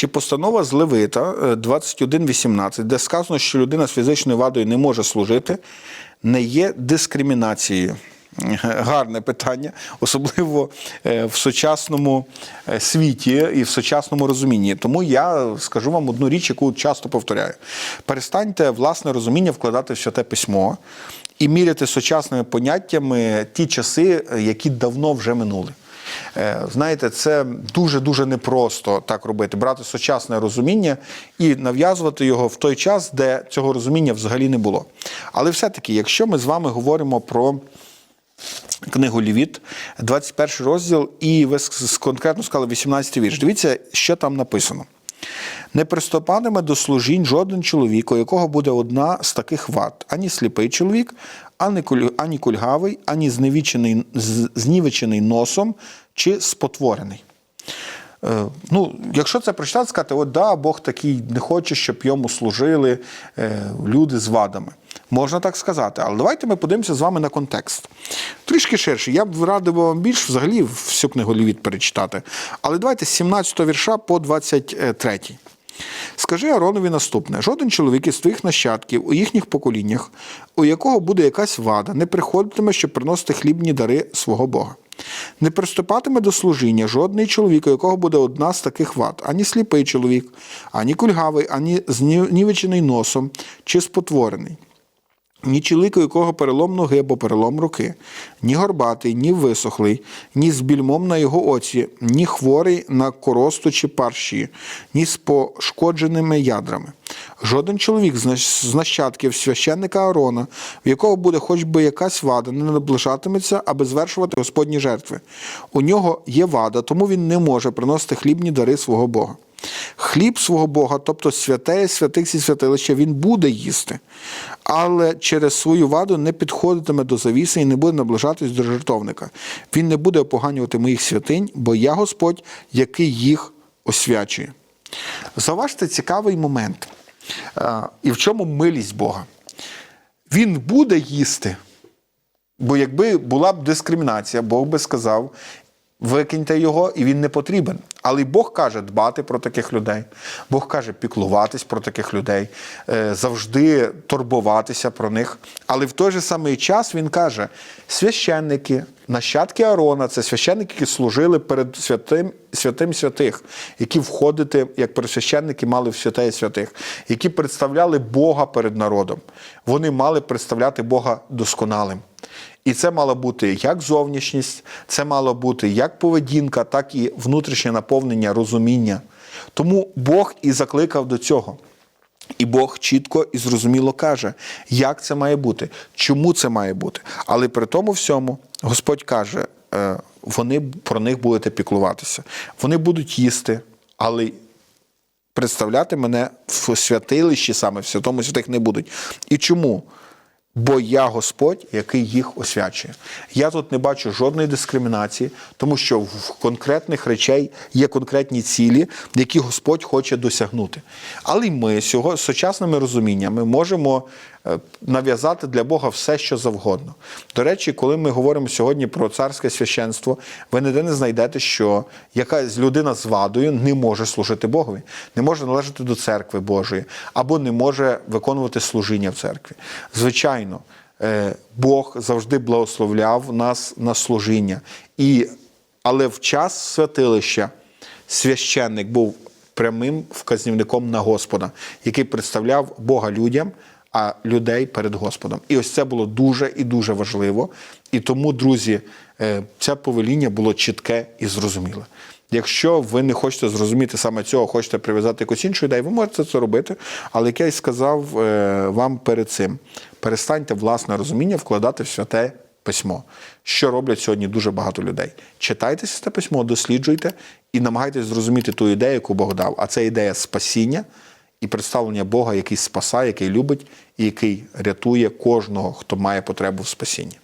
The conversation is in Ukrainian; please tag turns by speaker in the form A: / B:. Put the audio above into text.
A: чи постанова з Левита е, 21.18, де сказано, що людина з фізичною вадою не може служити, не є дискримінацією? Гарне питання, особливо е, в сучасному е, світі і в сучасному розумінні. Тому я скажу вам одну річ, яку часто повторяю: перестаньте власне розуміння вкладати в святе письмо і міряти сучасними поняттями ті часи, е, які давно вже минули. Е, Знаєте, це дуже-дуже непросто так робити, брати сучасне розуміння і нав'язувати його в той час, де цього розуміння взагалі не було. Але все-таки, якщо ми з вами говоримо про книгу Лівіт, 21 розділ, і ви конкретно сказали 18 вірш. Дивіться, що там написано. Не приступатиме до служінь жоден чоловік, у якого буде одна з таких вад: ані сліпий чоловік, ані, куль- ані кульгавий, ані зневічений, знівечений носом чи спотворений. Е, Ну, якщо це прочитати, сказати, от да, Бог такий не хоче, щоб йому служили е, люди з вадами. Можна так сказати, але давайте ми подивимося з вами на контекст. Трішки ширше. Я б радив вам більш взагалі всю книгу Лівіт перечитати. Але давайте з 17 вірша по 23. Скажи Аронові наступне: жоден чоловік із твоїх нащадків у їхніх поколіннях, у якого буде якась вада, не приходитиме, щоб приносити хлібні дари свого Бога. Не приступатиме до служіння жодний чоловік, у якого буде одна з таких вад, ані сліпий чоловік, ані кульгавий, ані знівечений носом чи спотворений. Ні чоловік, у якого перелом ноги або перелом руки, ні горбатий, ні висохлий, ні з більмом на його оці, ні хворий на коросту чи парші, ні з пошкодженими ядрами. Жоден чоловік з нащ- з нащадків священника Аарона, в якого буде хоч би якась вада, не наближатиметься, аби звершувати Господні жертви. У нього є вада, тому він не може приносити хлібні дари свого Бога. Хліб свого Бога, тобто святе святих зі святилища, він буде їсти, але через свою ваду не підходитиме до завіси і не буде наближатись до жертовника. Він не буде опоганювати моїх святинь, бо я Господь, який їх освячує. Заважте цікавий момент. І в чому милість Бога? Він буде їсти. Бо якби була б дискримінація, Бог би сказав: викиньте його, і він не потрібен. Але Бог каже дбати про таких людей. Бог каже піклуватись про таких людей, е, завжди турбуватися про них. Але в той же самий час він каже: священники, нащадки Аарона, це священники, які служили перед святим святим святих, які входити як пересвященники мали в святе святих, які представляли Бога перед народом. Вони мали представляти Бога досконалим. І це мало бути як зовнішність, це мало бути як поведінка, так і внутрішнє наповнення розуміння. Тому Бог і закликав до цього. І Бог чітко і зрозуміло каже, як це має бути, чому це має бути. Але при тому всьому Господь каже, е, вони про них будете піклуватися. Вони будуть їсти, але представляти мене в святилищі саме в святому святих не будуть. І чому? Бо я Господь, який їх освячує. Я тут не бачу жодної дискримінації, тому що в конкретних речей є конкретні цілі, які Господь хоче досягнути. Але й ми сього- сучасними розуміннями можемо нав'язати для Бога все, що завгодно. До речі, коли ми говоримо сьогодні про царське священство, ви ніде не знайдете, що якась людина з вадою не може служити Богові, не може належати до церкви Божої або не може виконувати служіння в церкві. Звичайно, е, Бог завжди благословляв нас на служіння. І, але в час святилища священник був прямим вказівником на Господа, який представляв Бога людям, а людей перед Господом. І ось це було дуже і дуже важливо. І тому, друзі, е, це повеління було чітке і зрозуміле. Якщо ви не хочете зрозуміти саме цього, хочете прив'язати якусь іншу ідею, ви можете це робити. Але як я й сказав е, вам перед цим, перестаньте власне розуміння вкладати в святе письмо, що роблять сьогодні дуже багато людей. Читайте святе письмо, досліджуйте і намагайтесь зрозуміти ту ідею, яку Бог дав. А це ідея спасіння і представлення Бога, який спасає, який любить і який рятує кожного, хто має потребу в спасінні.